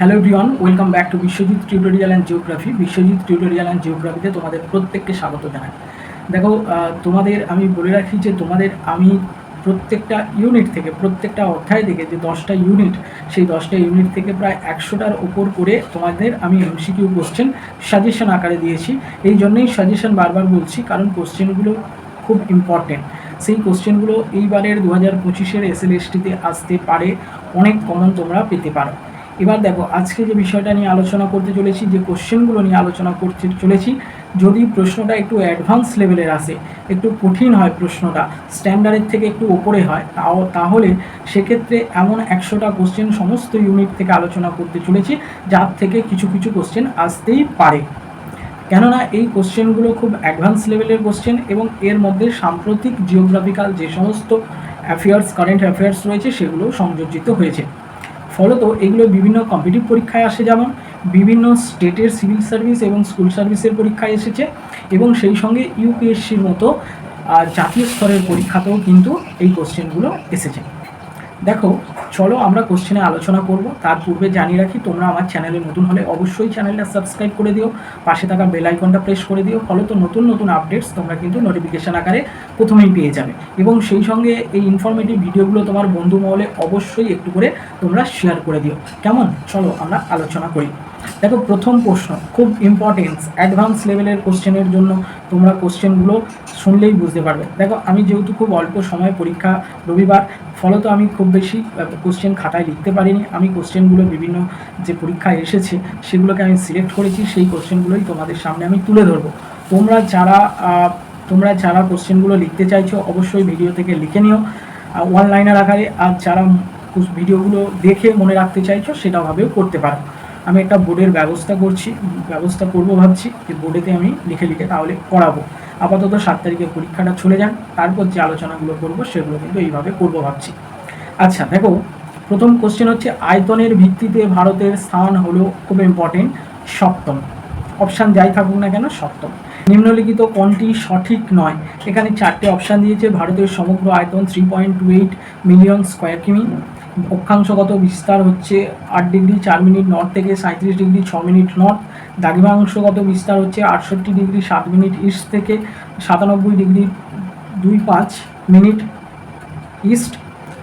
Hello everyone welcome back to Biswajit tutorial and geography Biswajit tutorial and জিওগ্রাফিতে তোমাদের প্রত্যেককে স্বাগত জানাই। দেখো তোমাদের আমি বলে রাখি যে তোমাদের আমি প্রত্যেকটা ইউনিট থেকে, প্রত্যেকটা অধ্যায় থেকে যে দশটা ইউনিট সেই দশটা ইউনিট থেকে প্রায় একশোটার ওপর করে তোমাদের আমি এমসিকিউ কোশ্চেন সাজেশন আকারে দিয়েছি। এই জন্যই সাজেশন বারবার বলছি, কারণ কোশ্চেনগুলো খুব ইম্পর্টেন্ট সেই কোশ্চেনগুলো এইবারের দু হাজার পঁচিশের এস এল আসতে পারে, অনেক কমন তোমরা পেতে পারো। এবার দেখো, আজকে যে বিষয়টা নিয়ে আলোচনা করতে চলেছি, যে কোশ্চেনগুলো নিয়ে আলোচনা করতে চলেছি, যদি প্রশ্নটা একটু অ্যাডভান্স লেভেলের আসে, একটু কঠিন হয় প্রশ্নটা, স্ট্যান্ডার্ডের থেকে একটু ওপরে হয়, তাও তাহলে সেক্ষেত্রে এমন একশোটা কোশ্চেন সমস্ত ইউনিট থেকে আলোচনা করতে চলেছি, যার থেকে কিছু কিছু কোশ্চেন আসতেই পারে। কেননা এই কোশ্চেনগুলো খুব অ্যাডভান্স লেভেলের কোশ্চেন এবং এর মধ্যে সাম্প্রতিক জিওগ্রাফিক্যাল যে সমস্ত অ্যাফেয়ার্স কারেন্ট অ্যাফেয়ার্স রয়েছে, সেগুলো সংযোজিত হয়েছে। ফলত এগুলো বিভিন্ন কম্পিটিভ পরীক্ষায় আসে, যেমন বিভিন্ন স্টেটের সিভিল সার্ভিস এবং স্কুল সার্ভিসের পরীক্ষায় এসেছে এবং সেই সঙ্গে ইউপিএসসির মতো জাতীয় স্তরের পরীক্ষাতেও কিন্তু এই কোশ্চেনগুলো এসেছে। দেখো, চলো আমরা কোশ্চেনে আলোচনা করব। তার পূর্বে জানিয়ে রাখি, তোমরা আমার চ্যানেলে নতুন হলে অবশ্যই চ্যানেলটা সাবস্ক্রাইব করে দিও। পাশে থাকা বেল আইকনটা প্রেস করে দিও। ফলে তো নতুন নতুন আপডেটস তোমরা কিন্তু নোটিফিকেশন আকারে প্রথমেই পেয়ে যাবে। এবং সেই সঙ্গে এই ইনফরমেটিভ ভিডিওগুলো তোমার বন্ধু মহলে অবশ্যই একটু করে তোমরা শেয়ার করে দিও। কেমন? চলো আমরা আলোচনা করি। দেখো, প্রথম প্রশ্ন খুব ইম্পর্টেন্স অ্যাডভান্স লেভেলের কোশ্চেনের জন্য তোমরা কোশ্চেনগুলো শুনলেই বুঝতে পারবে। দেখো, আমি যেহেতু খুব অল্প সময় পরীক্ষা রবিবার ফলত আমি খুব বেশি কোশ্চেন খাতায় লিখতে পারিনি। আমি কোশ্চেনগুলো বিভিন্ন যে পরীক্ষায় এসেছে, সেগুলোকে আমি সিলেক্ট করেছি, সেই কোশ্চেনগুলোই তোমাদের সামনে আমি তুলে ধরবো। তোমরা যারা তোমরা যারা কোশ্চেনগুলো লিখতে চাইছো, অবশ্যই ভিডিও থেকে লিখে নিও। ওয়ান লাইনার আকারে, আর যারা ভিডিওগুলো দেখে মনে রাখতে চাইছো সেটাভাবেও করতে পারো। আমি একটা বোর্ডের ব্যবস্থা করছি, ব্যবস্থা করব ভাবছি, যে বোর্ডেতে আমি লিখে লিখে তাহলে করাবো। আপাতত সাত তারিখে পরীক্ষাটা চলে যান তারপর যে আলোচনাগুলো করব সেগুলো কিন্তু এইভাবে করব ভাবছি। আচ্ছা দেখো, প্রথম কোশ্চেন হচ্ছে, আয়তনের ভিত্তিতে ভারতের স্থান হলো খুব ইম্পর্টেন্ট সপ্তম। অপশান যাই থাকুক না কেন, সপ্তম। নিম্নলিখিত কোনটি সঠিক নয়? এখানে চারটে অপশান দিয়েছে, ভারতের সমগ্র আয়তন three point two eight million square কিমি অক্ষাংশগত বিস্তার হচ্ছে আট ডিগ্রি, চার মিনিট নর্থ থেকে সাঁত্রিশ ডিগ্রি, ছ মিনিট নর্থ দ্রাঘিমাংশগত বিস্তার হচ্ছে আটষট্টি ডিগ্রি, সাত মিনিট ইস্ট থেকে সাতানব্বই ডিগ্রি, দুই পাঁচ মিনিট ইস্ট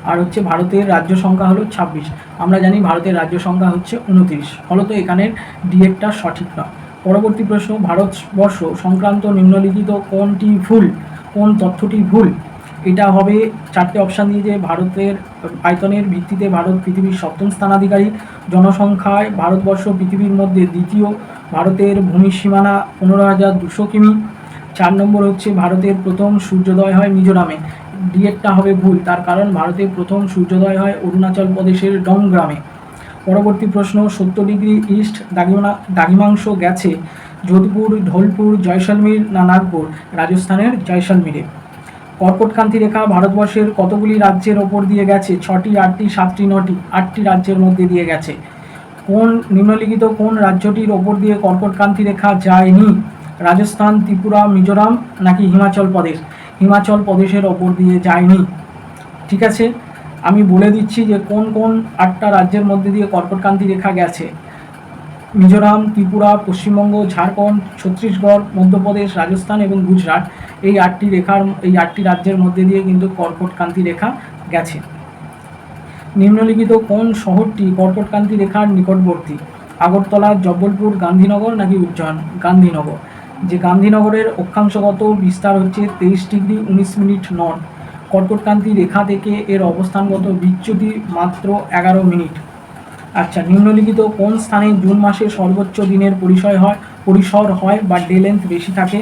আর হচ্ছে ভারতের রাজ্য সংখ্যা হলো ছাব্বিশ। আমরা জানি ভারতের রাজ্য সংখ্যা হচ্ছে উনত্রিশ। ফলত এখানের ডিএকটা সঠিক নয়। পরবর্তী প্রশ্ন, ভারতবর্ষ সংক্রান্ত নিম্নলিখিত কোনটি ভুল? কোন তথ্যটি ভুল? এটা হবে চারটে অপশান দিয়ে যে ভারতের আয়তনের ভিত্তিতে ভারত পৃথিবীর সপ্তম স্থানাধিকারী। জনসংখ্যায় ভারতবর্ষ পৃথিবীর মধ্যে দ্বিতীয়। ভারতের ভূমি সীমানা পনেরো হাজার দুশো কিমি। চার নম্বর হচ্ছে ভারতের প্রথম সূর্যোদয় হয় মিজোরামে। ডিএটটা হবে ভুল, তার কারণ ভারতের প্রথম সূর্যোদয় হয় অরুণাচল প্রদেশের ডং গ্রামে পরবর্তী প্রশ্ন, সত্তর ডিগ্রি ইস্ট দাগিমা, দাগিমাংশ গেছে, যোধপুর, ঢোলপুর, জয়সলমীর না নাগপুর? রাজস্থানের জয়সলমীরে। কর্কটকান্তি রেখা ভারতবর্ষের কতগুলি রাজ্যের ওপর দিয়ে গেছে? ছটি, আটটি, সাতটি, নটি, আটটি রাজ্যের মধ্যে দিয়ে গেছে। কোন নিম্নলিখিত কোন রাজ্যটির ওপর দিয়ে কর্কটকান্তি রেখা যায়নি? রাজস্থান, ত্রিপুরা, মিজোরাম নাকি হিমাচল প্রদেশ? হিমাচল প্রদেশের ওপর দিয়ে যায়নি। ঠিক আছে? আমি বলে দিচ্ছি যে কোন কোন আটটা রাজ্যের মধ্যে দিয়ে কর্কটকান্তি রেখা গেছে? মিজোরাম, ত্রিপুরা, পশ্চিমবঙ্গ, ঝাড়খণ্ড, ছত্তিশগড়, মধ্যপ্রদেশ, রাজস্থান এবং গুজরাট এই আটটি রেখার, এই আটটি রাজ্যের মধ্যে দিয়ে কিন্তু কর্কটকান্তি রেখা গেছে। নিম্নলিখিত কোন শহরটি কর্কটকান্তি রেখার নিকটবর্তী? আগরতলা, জব্বলপুর, গান্ধীনগর নাকি উজ্জয়ন? গান্ধীনগর। যে গান্ধীনগরের অক্ষাংশগত বিস্তার হচ্ছে তেইশ ডিগ্রি উনিশ মিনিট নর্থ। কর্কটকান্তি রেখা থেকে এর অবস্থানগত বিচ্যুতি মাত্র এগারো মিনিট। আচ্ছা নিম্নলিখিত কোন স্থানে জুন মাসে সর্বোচ্চ দিনের পরিসয় হয়, পরিসর হয় বা ডে লেন্থ বেশি থাকে?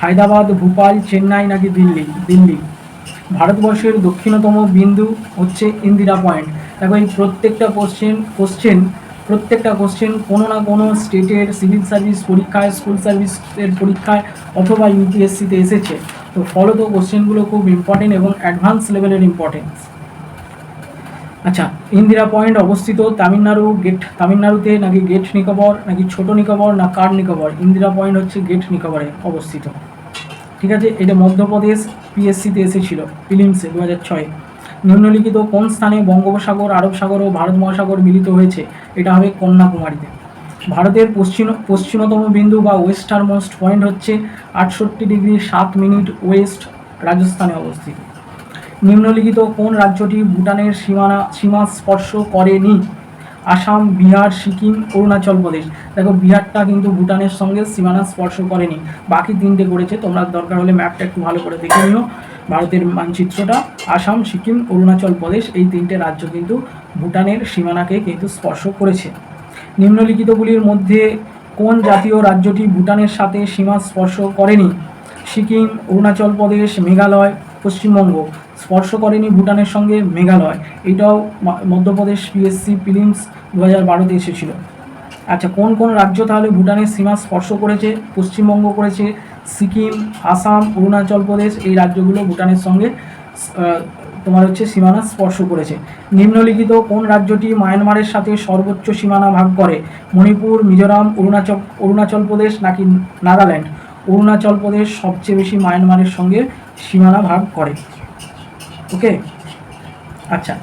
হায়দ্রাবাদ, ভোপাল, চেন্নাই নাকি দিল্লি? দিল্লি। ভারতবর্ষের দক্ষিণতম বিন্দু হচ্ছে ইন্দিরা পয়েন্ট। দেখো, এই প্রত্যেকটা কোশ্চেন কোশ্চেন প্রত্যেকটা কোশ্চেন কোনো না কোনো স্টেটের সিভিল সার্ভিস পরীক্ষায়, স্কুল সার্ভিসের পরীক্ষায় অথবা ইউপিএসসিতে এসেছে। তো ফলত কোশ্চেনগুলো খুব ইম্পর্টেন্ট এবং অ্যাডভান্স লেভেলের ইম্পর্টেন্স আচ্ছা ইন্দিরা পয়েন্ট অবস্থিত তামিলনাড়ু গেট, তামিলনাড়ুতে নাকি গেট নিকোবর, নাকি ছোট নিকোবর, না কার নিকোবর? ইন্দিরা পয়েন্ট হচ্ছে গেট নিকোবরে অবস্থিত। ঠিক আছে, এটা মধ্যপ্রদেশ পিএসসিতে এসেছিল, ফিলিমসে দু হাজার ছয়ে। নিম্নলিখিত কোন স্থানে বঙ্গোপসাগর, আরব সাগর ও ভারত মহাসাগর মিলিত হয়েছে? এটা হবে কন্যাকুমারীতে। ভারতের পশ্চিম, পশ্চিমতম বিন্দু বা ওয়েস্টার্ন মোস্ট পয়েন্ট হচ্ছে আটষট্টি ডিগ্রি সাত মিনিট ওয়েস্ট রাজস্থানে অবস্থিত। নিম্নলিখিত কোন রাজ্যটি ভুটানের সীমানা, সীমা স্পর্শ করেনি? আসাম, বিহার, সিকিম, অরুণাচল প্রদেশ। দেখো, বিহারটা কিন্তু ভুটানের সঙ্গে সীমানা স্পর্শ করেনি। বাকি তিনটে করেছে, তোমরা দরকার হলে ম্যাপটা একটু ভালো করে দেখে নিও। ভারতের মানচিত্রটা, আসাম, সিকিম, অরুণাচল প্রদেশ, এই তিনটে রাজ্য কিন্তু ভুটানের সীমানাকে কিন্তু স্পর্শ করেছে। নিম্নলিখিতগুলির মধ্যে কোন জাতীয় রাজ্যটি ভুটানের সাথে সীমা স্পর্শ করেনি? সিকিম, অরুণাচল প্রদেশ, মেঘালয় পশ্চিমবঙ্গ স্পর্শ করেনি ভুটানের সঙ্গে মেঘালয়। এটাও মধ্যপ্রদেশ পিএসসি ফিলিমস দু হাজার বারোতে এসেছিল। আচ্ছা কোন কোন রাজ্য তাহলে ভুটানের সীমা স্পর্শ করেছে, পশ্চিমবঙ্গ করেছে, সিকিম, আসাম, অরুণাচল প্রদেশ, এই রাজ্যগুলো ভুটানের সঙ্গে তোমার হচ্ছে সীমানা স্পর্শ করেছে। নিম্নলিখিত কোন রাজ্যটি মায়ানমারের সাথে সর্বোচ্চ সীমানা ভাগ করে, মণিপুর, মিজোরাম, অরুণাচল অরুণাচল প্রদেশ নাকি নাগাল্যান্ড? অরুণাচল প্রদেশ সবচেয়ে বেশি মায়ানমারের সঙ্গে সীমানা ভাগ করে। ওকে আচ্ছা।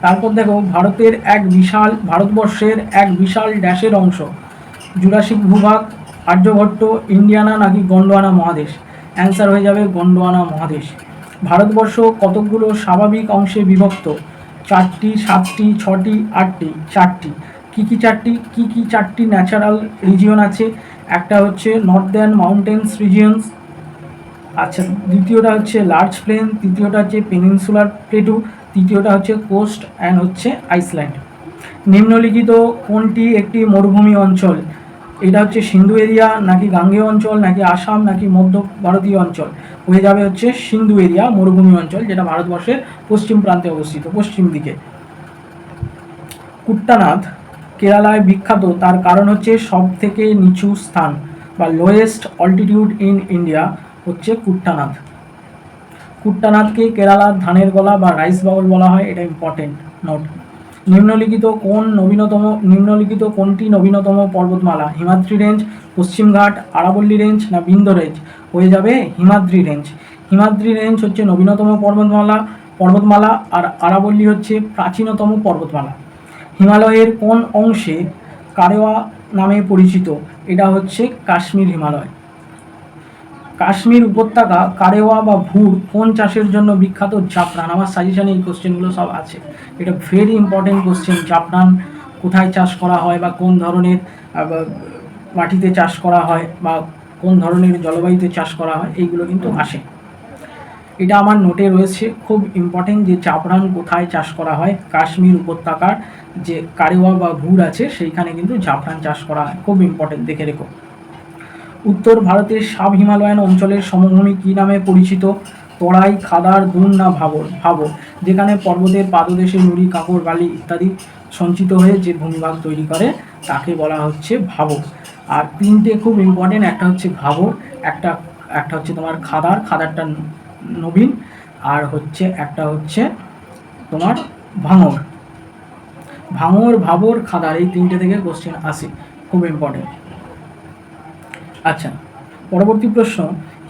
তারপর দেখো, ভারতের এক বিশাল, ভারতবর্ষের এক বিশাল ড্যাশের অংশ। জুরাসিক ভূভাগ, আর্যভট্ট, ইন্ডিয়ানা নাকি গন্ডোয়ানা মহাদেশ? অ্যান্সার হয়ে যাবে গন্ডোয়ানা মহাদেশ। ভারতবর্ষ কতকগুলো স্বাভাবিক অংশে বিভক্ত? চারটি, সাতটি, ছটি, আটটি, চারটি। কী কী চারটি, কী কী চারটি ন্যাচারাল রিজিয়ন আছে? একটা হচ্ছে নর্দার্ন মাউন্টেন্স রিজিয়নস আচ্ছা দ্বিতীয়টা হচ্ছে লার্জ প্লেন তৃতীয়টা হচ্ছে পেনিনসুলার প্লেটু তৃতীয়টা হচ্ছে কোস্ট অ্যান্ড হচ্ছে আইসল্যান্ড নিম্নলিখিত কোনটি একটি মরুভূমি অঞ্চল? এটা হচ্ছে সিন্ধু এরিয়া, নাকি গাঙ্গেয় অঞ্চল, নাকি আসাম, নাকি মধ্য ভারতীয় অঞ্চল? হয়ে যাবে হচ্ছে সিন্ধু এরিয়া, মরুভূমি অঞ্চল, যেটা ভারতবর্ষের পশ্চিম প্রান্তে অবস্থিত, পশ্চিম দিকে। কুট্টানাথ কেরালায় বিখ্যাত, তার কারণ হচ্ছে সব থেকে নিচু স্থান বা লোয়েস্ট অল্টিটিউড ইন ইন্ডিয়া হচ্ছে কুট্টানাথ। কুট্টানাথকে কেরালার ধানের গলা বা রাইস বাউল বলা হয়, এটা ইম্পর্টেন্ট নোট নিম্নলিখিত কোন নবীনতম, নিম্নলিখিত কোনটি নবীনতম পর্বতমালা? হিমাদ্রি রেঞ্জ পশ্চিমঘাট, আরাবল্লী রেঞ্জ না বিন্দ রেঞ্জ হয়ে যাবে হিমাদ্রি রেঞ্জ হিমাদ্রি রেঞ্জ হচ্ছে নবীনতম পর্বতমালা পর্বতমালা আর আরাবল্লী হচ্ছে প্রাচীনতম পর্বতমালা। হিমালয়ের কোন অংশে কারেওয়া নামে পরিচিত? এটা হচ্ছে কাশ্মীর হিমালয়। কাশ্মীর উপত্যকা, কারেওয়া বা ভুর কোন চাষের জন্য বিখ্যাত জাফরান? আমার সাজেশনে এই কোশ্চেনগুলো সব আছে। এটা ভেরি ইম্পর্টেন্ট কোশ্চেন জাফরান কোথায় চাষ করা হয় বা কোন ধরনের মাটিতে চাষ করা হয় বা কোন ধরনের জলবায়ুতে চাষ করা হয়, এইগুলো কিন্তু আসে। এটা আমার নোটে রয়েছে। খুব ইম্পর্টেন্ট যে জাফরান কোথায় চাষ করা হয়, কাশ্মীর উপত্যকার যে কারেওয়া বা ভুর আছে, সেইখানে কিন্তু জাফরান চাষ করা হয়। খুব ইম্পর্টেন্ট দেখে রেখো। উত্তর ভারতের সাব হিমালয়ান অঞ্চলের সমভূমি কী নামে পরিচিত? তরাই, খাদার দুন না ভাবর? ভাবর, যেখানে পর্বতের পাদদেশে নুড়ি কাপড় বালি ইত্যাদি সঞ্চিত হয়ে যে ভূমিভাগ তৈরি করে, তাকে বলা হচ্ছে ভাবর। আর তিনটে খুব ইম্পর্টেন্ট একটা হচ্ছে ভাবর, একটা একটা হচ্ছে তোমার খাদার খাদারটা নবীন, আর হচ্ছে একটা হচ্ছে তোমার ভাঙর। ভাঙর, ভাবর, খাদার এই তিনটে থেকে কোশ্চেন আসে, খুব ইম্পর্টেন্ট আচ্ছা পরবর্তী প্রশ্ন,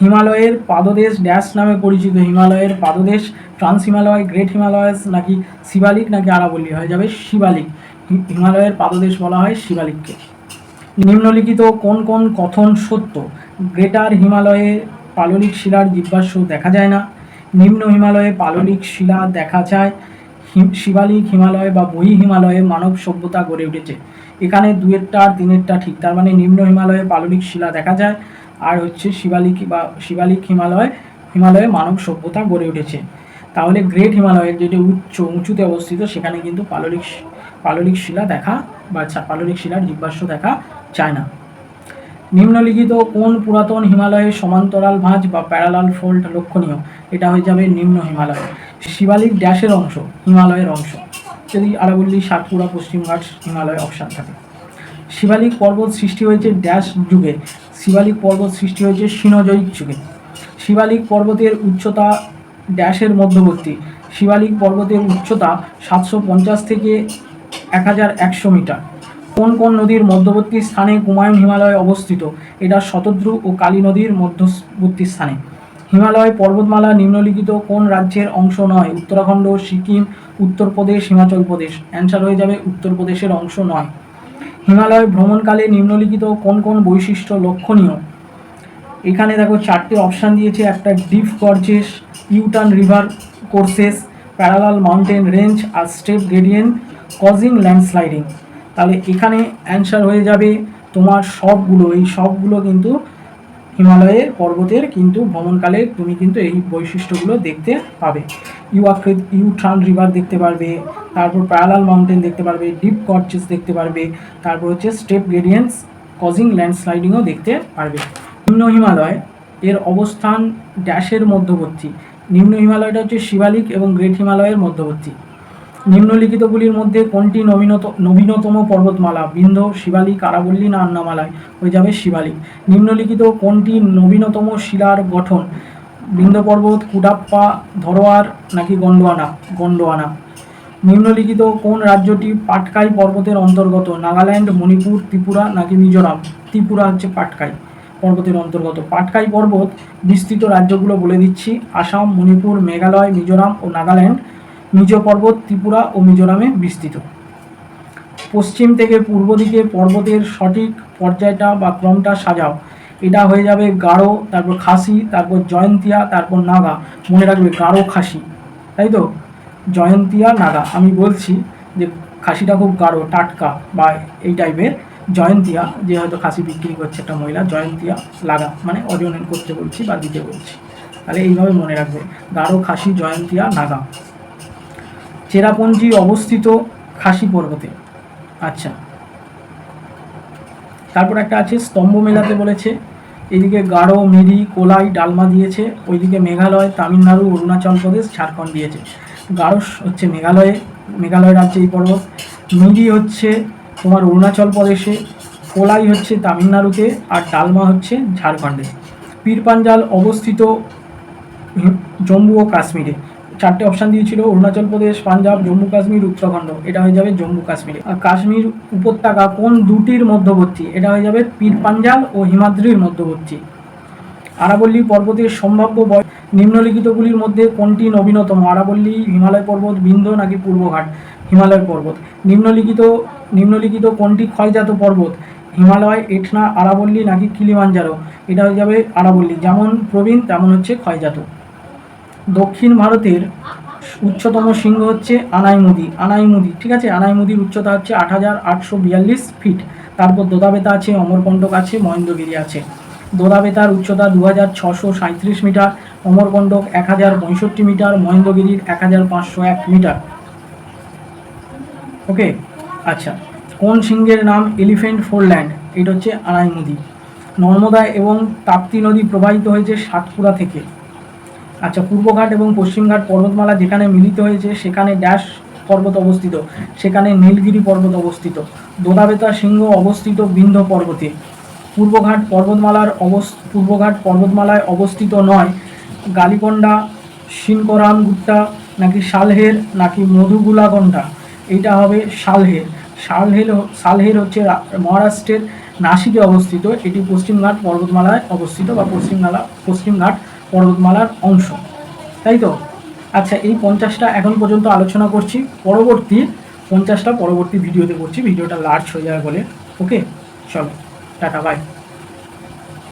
হিমালয়ের পাদদেশ ড্যাশ নামে পরিচিত, হিমালয়ের পাদদেশ ট্রান্স হিমালয় গ্রেট হিমালয়াস নাকি শিবালিক নাকি আরাবল্লী? হয়ে যাবে শিবালিক। হিমালয়ের পাদদেশ বলা হয় শিবালিককে। নিম্নলিখিত কোন কোন কথন সত্য? গ্রেটার হিমালয়ে পাললিক শিলার জীবাশ্ম দেখা যায় না। নিম্ন হিমালয়ে পাললিক শিলা দেখা যায়। শিবালিক হিমালয় বা বহি হিমালয়ে মানব সভ্যতা গড়ে উঠেছে। এখানে দুয়েরটা আর তিনেরটা ঠিক। তার মানে নিম্ন হিমালয়ে পাললিক শিলা দেখা যায় আর হচ্ছে শিবালিক বা শিবালিক হিমালয়, হিমালয়ে মানব সভ্যতা গড়ে উঠেছে। তাহলে গ্রেট হিমালয়ের যেটি উচ্চ, উঁচুতে অবস্থিত, সেখানে কিন্তু পাললিক পাললিক শিলা দেখা বা পাললিক শিলার জীবাশ্ম দেখা যায় না। নিম্নলিখিত কোন পুরাতন হিমালয়ের সমান্তরাল ভাঁজ বা প্যারালাল ফোল্ড লক্ষণীয়? এটা হয়ে যাবে নিম্ন হিমালয়। শিবালিক ড্যাশের অংশ, হিমালয়ের অংশ। যদি আরাবল্লী, সাতপুরা পশ্চিমঘাট হিমালয় অপশান থাকে। শিবালিক পর্বত সৃষ্টি হয়েছে ড্যাশ যুগে। শিবালিক পর্বত সৃষ্টি হয়েছে সিনোজয়িক যুগে। শিবালিক পর্বতের উচ্চতা ড্যাশের মধ্যবর্তী। শিবালিক পর্বতের উচ্চতা সাতশো পঞ্চাশ থেকে এক হাজার একশো মিটার। কোন কোন নদীর মধ্যবর্তী স্থানে কুমায়ুন হিমালয় অবস্থিত? এটা শতদ্রু ও কালী নদীর মধ্যবর্তী স্থানে। হিমালয় পর্বতমালা নিম্নলিখিত কোন রাজ্যের অংশ নয়? উত্তরাখণ্ড, সিকিম, উত্তরপ্রদেশ, হিমাচল প্রদেশ। অ্যান্সার হয়ে যাবে উত্তরপ্রদেশের অংশ নয়। হিমালয় ভ্রমণকালে নিম্নলিখিত কোন কোন বৈশিষ্ট্য লক্ষণীয়? এখানে দেখো চারটে অপশান দিয়েছে। একটা deep gorges, U turn river courses, parallel mountain range আর স্টেপ গ্রেডিয়েন্ট, কজিং ল্যান্ডস্লাইডিং। তাহলে এখানে অ্যান্সার হয়ে যাবে তোমার সবগুলো, এই সবগুলো কিন্তু হিমালয়ের পর্বতের কিন্তু ভ্রমণকালে তুমি কিন্তু এই বৈশিষ্ট্যগুলো দেখতে পাবে। ইউ আকৃত ইউ ট্রান রিভার দেখতে পারবে, তারপর প্যারালাল মাউন্টেন দেখতে পারবে ডিপ গর্জেস দেখতে পারবে, তারপর হচ্ছে স্টেপ গ্রেডিয়েন্টস কজিং ল্যান্ডস্লাইডিংও দেখতে পারবে। নিম্ন হিমালয় এর অবস্থান ড্যাশের মধ্যবর্তী। নিম্ন হিমালয়টা হচ্ছে শিবালিক এবং গ্রেট হিমালয়ের মধ্যবর্তী। নিম্নলিখিতগুলির মধ্যে কোনটি নবীনত নবীনতম পর্বতমালা? বিন্ধ্য শিবালিক আরাবল্লী না আন্নামালায়? হয়ে যাবে শিবালিক। নিম্নলিখিত কোনটি নবীনতম শিলার গঠন? বিন্ধ্য পর্বত, কুডাপ্পা, ধরোয়ার নাকি গন্ডোয়ানা? গন্ডোয়ানা। নিম্নলিখিত কোন রাজ্যটি পাটকাই পর্বতের অন্তর্গত? নাগাল্যান্ড, মণিপুর, ত্রিপুরা নাকি মিজোরাম? ত্রিপুরা হচ্ছে পাটকাই পর্বতের অন্তর্গত। পাটকাই পর্বত বিস্তৃত রাজ্যগুলো বলে দিচ্ছি। আসাম, মণিপুর, মেঘালয়, মিজোরাম ও নাগাল্যান্ড। মিজো পর্বত ত্রিপুরা ও মিজোরামে বিস্তৃত। পশ্চিম থেকে পূর্ব দিকে পর্বতের সঠিক পর্যায়টা বা ক্রমটা সাজাও। এটা হয়ে যাবে গাঢ় তারপর খাসি, তারপর জয়ন্তিয়া, তারপর নাগা। মনে রাখবে গাঢ় খাসি, তাই তো? জয়ন্তিয়া, নাগা। আমি বলছি যে খাসিটা খুব গাঢ় টাটকা বা এই টাইপের। জয়ন্তিয়া, যে হয়তো খাসি বিক্রি করছে একটা মহিলা, জয়ন্তিয়া লাগা মানে ওজনের করতে বলছি বা দিতে বলছি। তাহলে এইভাবে মনে রাখবে। গাঢ় খাসি, জয়ন্তিয়া, নাগা। চেরাপুঞ্জি অবস্থিত খাসি পর্বতে। আচ্ছা। তারপর একটা আছে স্তম্ভ মেলাতে বলেছে, এদিকে গাঢ়, মিরি, কোলাই, ডালমা দিয়েছে, ওইদিকে মেঘালয়, তামিলনাড়ু, অরুণাচল প্রদেশ, ঝাড়খণ্ড দিয়েছে। গাঢ় হচ্ছে মেঘালয়ে, মেঘালয় রাজ্যে এই পর্বত। মিরি হচ্ছে তোমার অরুণাচল প্রদেশে, কোলাই হচ্ছে তামিলনাড়ুতে, আর ডালমা হচ্ছে ঝাড়খণ্ডে। পীরপাঞ্জাল অবস্থিত জম্মু ও কাশ্মীরে। চারটে অপশান দিয়েছিল, অরুণাচল প্রদেশ, পাঞ্জাব, জম্মু কাশ্মীর, উত্তরাখণ্ড। এটা হয়ে যাবে জম্মু কাশ্মীরে। আর কাশ্মীর উপত্যকা কোন দুটির মধ্যবর্তী? এটা হয়ে যাবে পীরপাঞ্জাল ও হিমাদ্রির মধ্যবর্তী। আরাবল্লী পর্বতের সম্ভাব্য বয় নিম্নলিখিতগুলির মধ্যে কোনটি নবীনতম? আরাবল্লী, হিমালয় পর্বত, বিন্ধ্য নাকি পূর্বঘাট? হিমালয় পর্বত। নিম্নলিখিত নিম্নলিখিত কোনটি ক্ষয়জাত পর্বত? হিমালয়, এটনা, আরাবল্লী নাকি কিলিমাঞ্জারো? এটা হয়ে যাবে আরাবল্লী। যেমন প্রবীণ, তেমন হচ্ছে ক্ষয়জাত। দক্ষিণ ভারতের উচ্চতম শৃঙ্গ হচ্ছে আনাইমুদি আনাইমুদি, ঠিক আছে? আনাইমুদির উচ্চতা হচ্ছে আট হাজার আটশো বিয়াল্লিশ ফিট। তারপর দোদাবেতা আছে অমরকণ্ডক আছে, মহেন্দ্রগিরি আছে। দোদাবেতার উচ্চতা দু হাজার ছশো সাঁত্রিশ মিটার অমরকণ্ডক এক হাজার পঁয়ষট্টি মিটার মহেন্দ্রগিরির এক হাজার পাঁচশো এক মিটার। ওকে? আচ্ছা কোন সিংহের নাম এলিফেন্ট ফোরল্যান্ড? এটা হচ্ছে আনাইমুদি। নর্মদা এবং তাপ্তি নদী প্রবাহিত হয়েছে সাতপুরা থেকে। আচ্ছা পূর্বঘাট এবং পশ্চিমঘাট পর্বতমালা যেখানে মিলিত হয়েছে, সেখানে ড্যাশ পর্বত অবস্থিত। সেখানে নীলগিরি পর্বত অবস্থিত। দোদাবেতা সিংহ অবস্থিত বিন্ধ্য পর্বতে। পূর্বঘাট পর্বতমালার অবস পূর্বঘাট পর্বতমালায় অবস্থিত নয়। গালিকন্ডা শিনকরাম গুট্টা নাকি শালহের নাকি মধুগুলাকন্ডা? এইটা হবে শালহের শালহের শালহের হচ্ছে মহারাষ্ট্রের নাসিকে অবস্থিত। এটি পশ্চিমঘাট পর্বতমালায় অবস্থিত বা পশ্চিমমালা পশ্চিমঘাট পর্বতমালার অংশ। তাই তো? আচ্ছা এই পঞ্চাশটা এখন পর্যন্ত আলোচনা করছি। পরবর্তী পঞ্চাশটা পরবর্তী ভিডিওতে করছি। ভিডিওটা লার্জ হয়ে যাবে বলে। ওকে চলো, টাটা বাই